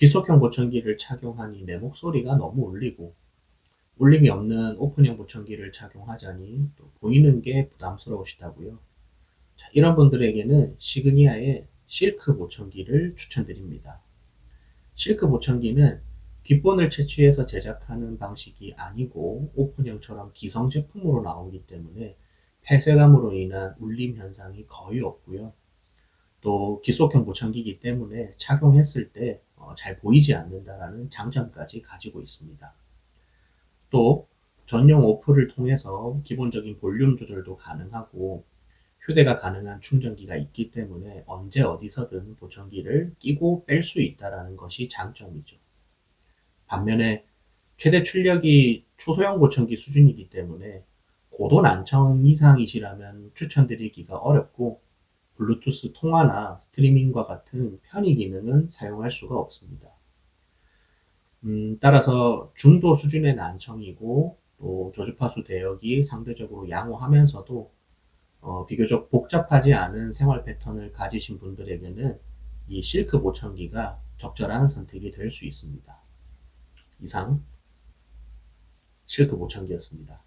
귀속형 보청기를 착용하니 내 목소리가 너무 울리고 울림이 없는 오픈형 보청기를 착용하자니 또 보이는 게 부담스러우시다고요. 자, 이런 분들에게는 시그니아의 실크 보청기를 추천드립니다. 실크 보청기는 귓본을 채취해서 제작하는 방식이 아니고 오픈형처럼 기성 제품으로 나오기 때문에 폐쇄감으로 인한 울림 현상이 거의 없고요. 또 기속형 보청기이기 때문에 착용했을 때 어, 잘 보이지 않는다라는 장점까지 가지고 있습니다. 또 전용 어플을 통해서 기본적인 볼륨 조절도 가능하고 휴대가 가능한 충전기가 있기 때문에 언제 어디서든 보청기를 끼고 뺄 수 있다라는 것이 장점이죠. 반면에 최대 출력이 초소형 보청기 수준이기 때문에 고도 난청 이상이시라면 추천드리기가 어렵고 블루투스 통화나 스트리밍과 같은 편의 기능은 사용할 수가 없습니다. 음, 따라서 중도 수준의 난청이고 또 저주파수 대역이 상대적으로 양호하면서도 어, 비교적 복잡하지 않은 생활 패턴을 가지신 분들에게는 이 실크 보청기가 적절한 선택이 될 수 있습니다. 이상 실크 보청기였습니다.